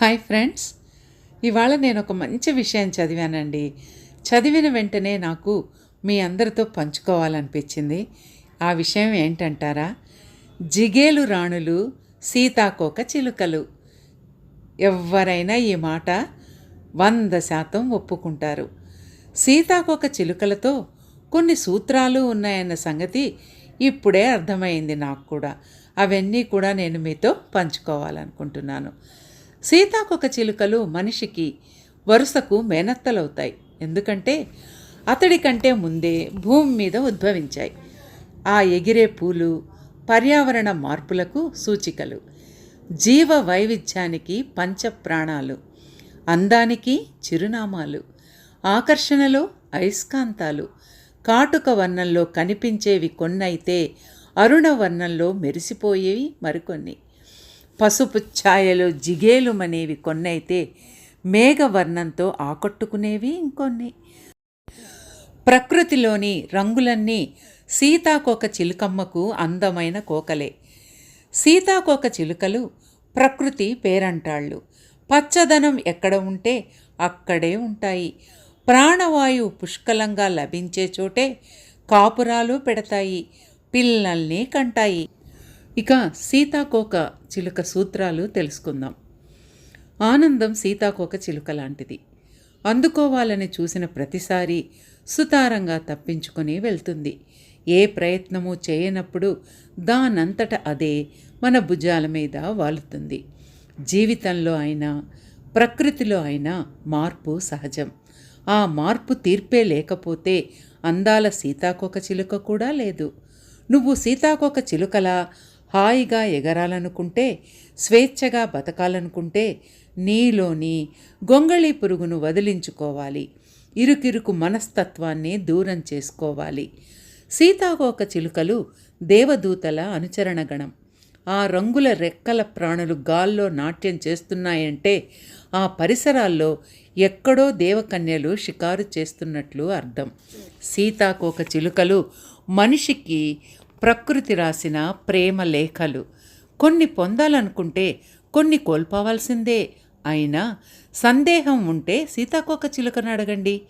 Hi friends ఇవాళ నేను ఒక మంచి విషయం చదివానండి. చదివిన వెంటనే నాకు మీ అందరితో పంచుకోవాలనిపించింది. ఆ విషయం ఏంటంటారా? జిగేలు రాణులు సీతాకోక చిలుకలు. ఎవరైనా ఈ మాట వంద శాతం ఒప్పుకుంటారు. సీతాకోక చిలుకలతో కొన్ని సూత్రాలు ఉన్నాయన్న సంగతి ఇప్పుడే అర్థమైంది నాకు కూడా. అవన్నీ కూడా నేను మీతో పంచుకోవాలనుకుంటున్నాను. సీతాకొక చిలుకలు మనిషికి వరుసకు మేనత్తలవుతాయి. ఎందుకంటే అతడి కంటే ముందే భూమి మీద ఉద్భవించాయి. ఆ ఎగిరే పూలు పర్యావరణ మార్పులకు సూచికలు. జీవ వైవిధ్యానికి పంచప్రాణాలు. అందానికి చిరునామాలు. ఆకర్షణలో అయస్కాంతాలు. కాటుక వర్ణంలో కనిపించేవి కొన్నైతే అరుణ వర్ణంలో మెరిసిపోయేవి మరికొన్ని. పసుపు ఛాయలో జిగేలుమనేవి కొన్నైతే మేఘవర్ణంతో ఆకట్టుకునేవి ఇంకొన్ని. ప్రకృతిలోని రంగులన్నీ సీతాకోక చిలుకమ్మకు అందమైన కోకలే. సీతాకోక చిలుకలు ప్రకృతి పేరంటాళ్ళు. పచ్చదనం ఎక్కడ ఉంటే అక్కడే ఉంటాయి. ప్రాణవాయువు పుష్కలంగా లభించే చోటే కాపురాలు పెడతాయి. పిల్లల్ని కంటాయి. ఇక సీతాకోక చిలుక సూత్రాలు తెలుసుకుందాం. ఆనందం సీతాకోక చిలుక లాంటిది. అందుకోవాలని చూసిన ప్రతిసారి సుతారంగా తప్పించుకొని వెళ్తుంది. ఏ ప్రయత్నము చేయనప్పుడు దానంతట అదే మన భుజాల మీద వాలుతుంది. జీవితంలో అయినా ప్రకృతిలో అయినా మార్పు సహజం. ఆ మార్పు తీర్పే లేకపోతే అందాల సీతాకోక చిలుక కూడా లేదు. నువ్వు సీతాకోక చిలుకలా హాయిగా ఎగరాలనుకుంటే స్వేచ్ఛగా బతకాలనుకుంటే నీలోని గొంగళి పురుగును వదిలించుకోవాలి. ఇరుకిరుకు మనస్తత్వాన్ని దూరం చేసుకోవాలి. సీతాకోక చిలుకలు దేవదూతల అనుచరణ గణం ఆ రంగుల రెక్కల ప్రాణులు గాల్లో నాట్యం చేస్తున్నాయంటే ఆ పరిసరాల్లో ఎక్కడో దేవకన్యలు షికారు చేస్తున్నట్లు అర్థం. సీతాకోక చిలుకలు మనిషికి ప్రకృతి రాసిన ప్రేమ లేఖలు. కొన్ని పొందాలనుకుంటే కొన్ని కోల్పోవాల్సిందే. అయినా సందేహం ఉంటే సీతాకోక చిలుకను అడగండి.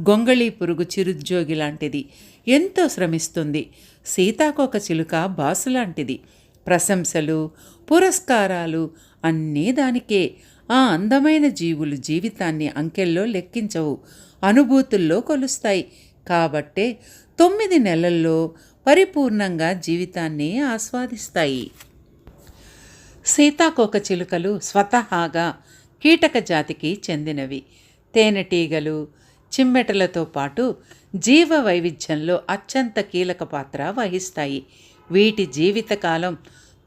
గొంగళి పురుగు చిరుద్యోగి లాంటిది. ఎంతో శ్రమిస్తుంది. సీతాకోక చిలుక బాసు లాంటిది. ప్రశంసలు పురస్కారాలు అన్నీ దానికే. ఆ అందమైన జీవులు జీవితాన్ని అంకెల్లో లెక్కించవు. అనుభూతుల్లో కొలుస్తాయి. కాబట్టే తొమ్మిది నెలల్లో పరిపూర్ణంగా జీవితాన్ని ఆస్వాదిస్తాయి. సీతాకోక చిలుకలు స్వతహాగా కీటక జాతికి చెందినవి. తేనెటీగలు చిమ్మెటలతో పాటు జీవ వైవిధ్యంలో అత్యంత కీలక పాత్ర వహిస్తాయి. వీటి జీవితకాలం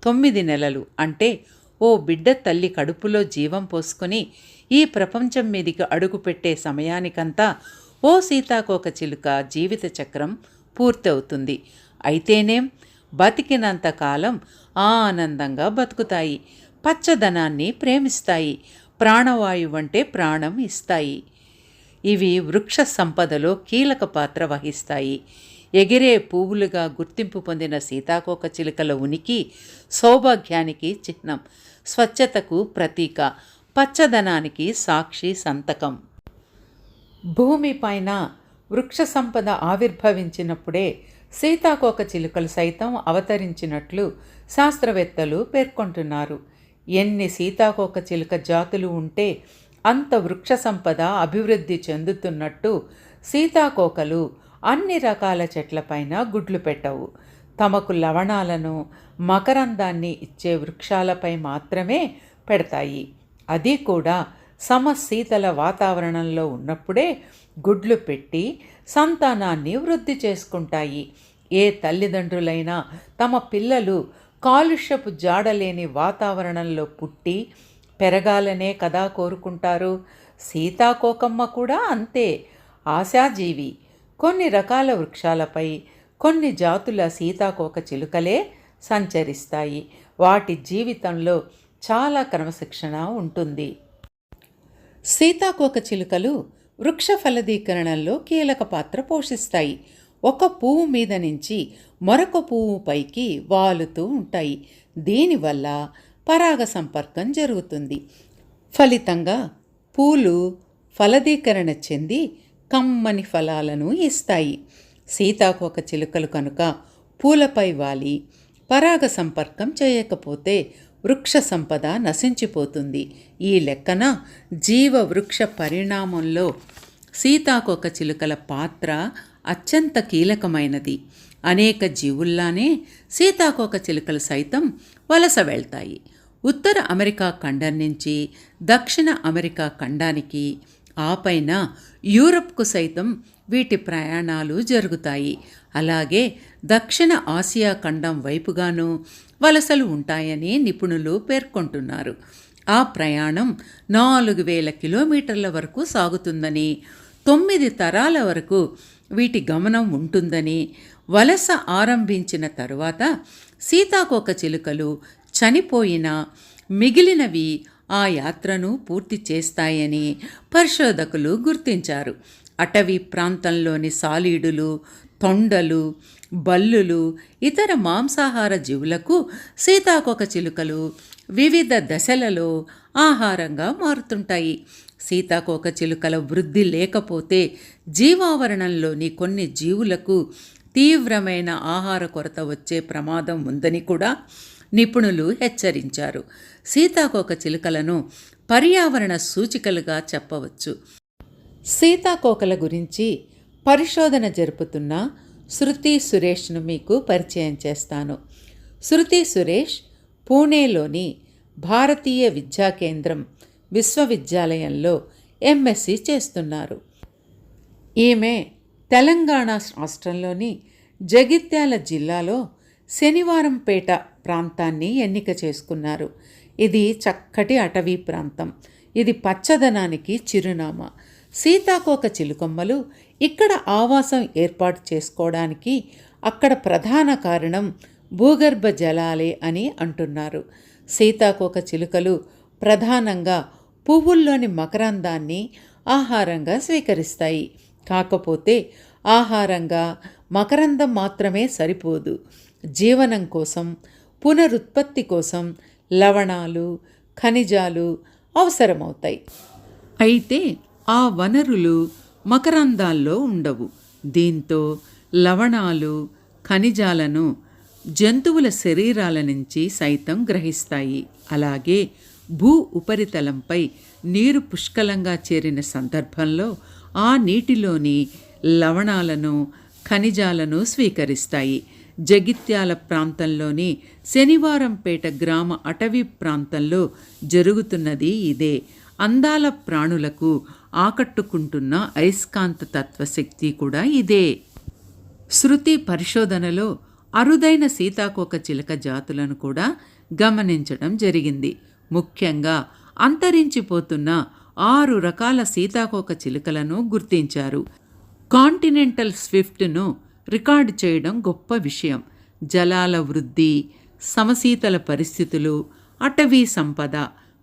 తొమ్మిది నెలలు. అంటే ఓ బిడ్డ తల్లి కడుపులో జీవం పోసుకొని ఈ ప్రపంచం మీదికి అడుగుపెట్టే సమయానికంతా ఓ సీతాకోక చిలుక జీవిత చక్రం పూర్తవుతుంది. అయితేనేం బతికినంత కాలం ఆనందంగా బతుకుతాయి పచ్చదనాన్ని ప్రేమిస్తాయి ప్రాణవాయువు అంటే ప్రాణం ఇస్తాయి. ఇవి వృక్ష సంపదలో కీలక పాత్ర వహిస్తాయి. ఎగిరే పువ్వులుగా గుర్తింపు పొందిన సీతాకోక చిలుకల ఉనికి సౌభాగ్యానికి చిహ్నం స్వచ్ఛతకు ప్రతీక పచ్చదనానికి సాక్షి సంతకం. భూమిపైన వృక్ష సంపద ఆవిర్భవించినప్పుడే సీతాకోక చిలుకలు సైతం అవతరించినట్లు శాస్త్రవేత్తలు పేర్కొంటున్నారు. ఎన్ని సీతాకోక చిలుక జాతులు ఉంటే అంత వృక్ష సంపద అభివృద్ధి చెందుతున్నట్టు సీతాకోకలు అన్ని రకాల చెట్లపైన గుడ్లు పెట్టవు. తమకు లవణాలను మకరందాన్ని ఇచ్చే వృక్షాలపై మాత్రమే పెడతాయి. అది కూడా సమశీతల వాతావరణంలో ఉన్నప్పుడే గుడ్లు పెట్టి సంతానాన్ని వృద్ధి చేసుకుంటాయి. ఏ తల్లిదండ్రులైనా తమ పిల్లలు కాలుష్యపు జాడలేని వాతావరణంలో పుట్టి పెరగాలనే కదా కోరుకుంటారు. సీతాకోకమ్మ కూడా అంతే. ఆశాజీవి. కొన్ని రకాల వృక్షాలపై కొన్ని జాతుల సీతాకోక చిలుకలే సంచరిస్తాయి. వాటి జీవితంలో చాలా క్రమశిక్షణ ఉంటుంది. సీతాకోక చిలుకలు వృక్ష ఫలదీకరణంలో కీలక పాత్ర పోషిస్తాయి. ఒక పువ్వు మీద నుంచి మరొక పువ్వు పైకి వాలుతూ ఉంటాయి. దీనివల్ల పరాగ సంపర్కం జరుగుతుంది. ఫలితంగా పూలు ఫలదీకరణ చెంది కమ్మని ఫలాలను ఇస్తాయి. సీతాకోక చిలుకలు కనుక పూలపై వాలి పరాగ సంపర్కం చేయకపోతే వృక్ష సంపద నశించిపోతుంది. ఈ లెక్కన జీవ వృక్ష పరిణామంలో సీతాకొక చిలుకల పాత్ర అత్యంత కీలకమైనది. అనేక జీవుల్లానే సీతాకోక చిలుకలు సైతం వలస వెళ్తాయి. ఉత్తర అమెరికా ఖండం నుంచి దక్షిణ అమెరికా ఖండానికి ఆపైన యూరప్కు సైతం వీటి ప్రయాణాలు జరుగుతాయి. అలాగే దక్షిణ ఆసియా ఖండం వైపుగాను వలసలు ఉంటాయని నిపుణులు పేర్కొంటున్నారు. ఆ ప్రయాణం నాలుగు వేల కిలోమీటర్ల వరకు సాగుతుందని తొమ్మిది తరాల వరకు వీటి గమనం ఉంటుందని వలస ఆరంభించిన తరువాత సీతాకోక చిలుకలు చనిపోయిన మిగిలినవి ఆ యాత్రను పూర్తి చేస్తాయని పరిశోధకులు గుర్తించారు. అటవీ ప్రాంతంలోని సాలీడులు తొండలు బల్లులు ఇతర మాంసాహార జీవులకు సీతాకొక చిలుకలు వివిధ దశలలో ఆహారంగా మారుతుంటాయి. సీతాకోక చిలుకల వృద్ధి లేకపోతే జీవావరణంలోని కొన్ని జీవులకు తీవ్రమైన ఆహార కొరత వచ్చే ప్రమాదం ఉందని కూడా నిపుణులు హెచ్చరించారు. సీతాకోక చిలుకలను పర్యావరణ సూచికలుగా చెప్పవచ్చు. సీతాకోకల గురించి పరిశోధన జరుపుతున్న శృతి సురేష్ను మీకు పరిచయం చేస్తాను. శృతి సురేష్ పూణేలోని భారతీయ విద్యా కేంద్రం విశ్వవిద్యాలయంలో ఎంఎస్సి చేస్తున్నారు. ఈమె తెలంగాణ రాష్ట్రంలోని జగిత్యాల జిల్లాలో శనివారంపేట ప్రాంతాన్ని ఎన్నిక చేసుకున్నారు. ఇది చక్కటి అటవీ ప్రాంతం. ఇది పచ్చదనానికి చిరునామా. సీతాకోక చిలుకొమ్మలు ఇక్కడ ఆవాసం ఏర్పాటు చేసుకోవడానికి అక్కడ ప్రధాన కారణం భూగర్భ జలాలే అని అంటున్నారు. సీతాకోక చిలుకలు ప్రధానంగా పువ్వుల్లోని మకరందాన్ని ఆహారంగా స్వీకరిస్తాయి. కాకపోతే ఆహారంగా మకరందం మాత్రమే సరిపోదు. జీవనం కోసం పునరుత్పత్తి కోసం లవణాలు ఖనిజాలు అవసరమవుతాయి. అయితే ఆ వనరులు మకరందాల్లో ఉండవు. దీంతో లవణాలు ఖనిజాలను జంతువుల శరీరాల నుంచి సైతం గ్రహిస్తాయి. అలాగే భూ ఉపరితలంపై నీరు పుష్కలంగా చేరిన సందర్భంలో ఆ నీటిలోని లవణాలను ఖనిజాలను స్వీకరిస్తాయి. జగిత్యాల ప్రాంతంలోని శనివారంపేట గ్రామ అటవీ ప్రాంతంలో జరుగుతున్నది ఇదే. అందాల ప్రాణులకు ఆకట్టుకుంటున్న అయస్కాంత తత్వశక్తి కూడా ఇదే. శృతి పరిశోధనలో అరుదైన సీతాకోక చిలక జాతులను కూడా గమనించడం జరిగింది. ముఖ్యంగా అంతరించిపోతున్న ఆరు రకాల సీతాకోక చిలుకలను గుర్తించారు. కాంటినెంటల్ స్విఫ్ట్ను రికార్డు చేయడం గొప్ప విషయం. జలాల వృద్ధి సమశీతల పరిస్థితులు అటవీ సంపద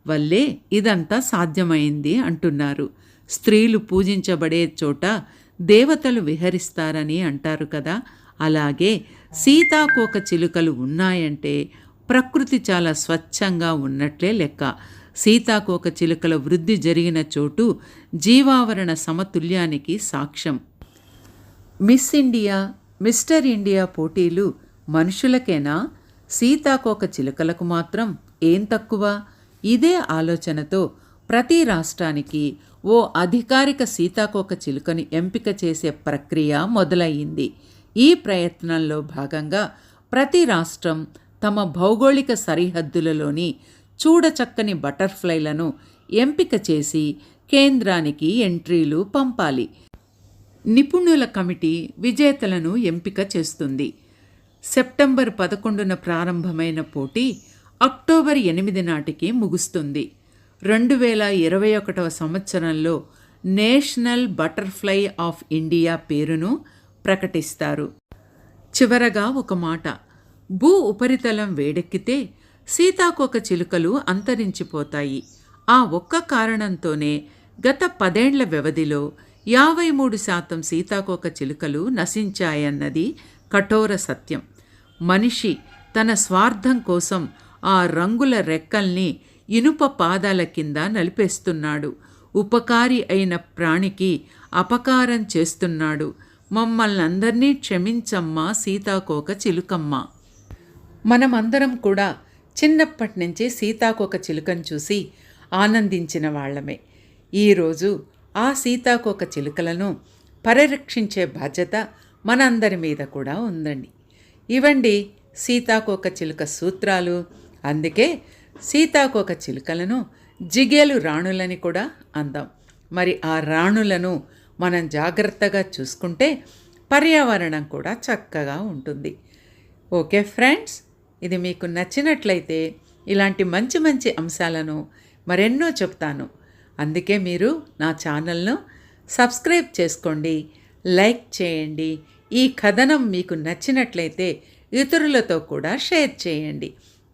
వల్లే ఇదంతా సాధ్యమైంది అంటున్నారు. స్త్రీలు పూజించబడే చోట దేవతలు విహరిస్తారని అంటారు కదా. అలాగే సీతాకోక చిలుకలు ఉన్నాయంటే ప్రకృతి చాలా స్వచ్ఛంగా ఉన్నట్లే లెక్క. సీతాకోక చిలుకల వృద్ధి జరిగిన చోటు జీవావరణ సమతుల్యానికి సాక్ష్యం. మిస్ ఇండియా మిస్టర్ ఇండియా పోటీలు మనుషులకేనా? సీతాకోక చిలుకలకు మాత్రం ఏం తక్కువ? ఇదే ఆలోచనతో ప్రతి రాష్ట్రానికి ఓ అధికారిక సీతాకోక చిలుకని ఎంపిక చేసే ప్రక్రియ మొదలయ్యింది. ఈ ప్రయత్నంలో భాగంగా ప్రతి రాష్ట్రం తమ భౌగోళిక సరిహద్దులలోని చూడచక్కని బటర్ఫ్లైలను ఎంపిక చేసి కేంద్రానికి ఎంట్రీలు పంపాలి. నిపుణుల కమిటీ విజేతలను ఎంపిక చేస్తుంది. సెప్టెంబర్ పదకొండున ప్రారంభమైన పోటీ అక్టోబర్ ఎనిమిది నాటికి ముగుస్తుంది. రెండు వేల ఇరవై ఒకటవ సంవత్సరంలో నేషనల్ బటర్ఫ్లై ఆఫ్ ఇండియా పేరును ప్రకటిస్తారు. చివరగా ఒక మాట భూ ఉపరితలం వేడెక్కితే సీతాకోక చిలుకలు అంతరించిపోతాయి. ఆ ఒక్క కారణంతోనే గత పదేండ్ల వ్యవధిలో యాభై మూడు శాతం సీతాకోక చిలుకలు నశించాయన్నది కఠోర సత్యం. మనిషి తన స్వార్థం కోసం ఆ రంగుల రెక్కల్ని ఇనుప పాదాల కింద నలిపేస్తున్నాడు. ఉపకారి అయిన ప్రాణికి అపకారం చేస్తున్నాడు. మమ్మల్ని అందరినీ క్షమించమ్మా సీతాకోక చిలుకమ్మ. మనమందరం కూడా చిన్నప్పటి నుంచే సీతాకోక చిలుకను చూసి ఆనందించిన వాళ్ళమే. ఈరోజు ఆ సీతాకోక చిలుకలను పరిరక్షించే బాధ్యత మనందరి మీద కూడా ఉందండి. ఇవండి సీతాకోక చిలుక సూత్రాలు. అందుకే సీతాకోక చిలుకలను జిగేలు రాణులని కూడా అందాం. మరి ఆ రాణులను మనం జాగ్రత్తగా చూసుకుంటే పర్యావరణం కూడా చక్కగా ఉంటుంది. ఓకే ఫ్రెండ్స్ ఇది మీకు నచ్చినట్లయితే ఇలాంటి మంచి మంచి అంశాలను మరెన్నో చెప్తాను. అందుకే మీరు నా ఛానల్ను సబ్స్క్రైబ్ చేసుకోండి లైక్ చేయండి ఈ కథనం మీకు నచ్చినట్లయితే ఇతరులతో కూడా షేర్ చేయండి.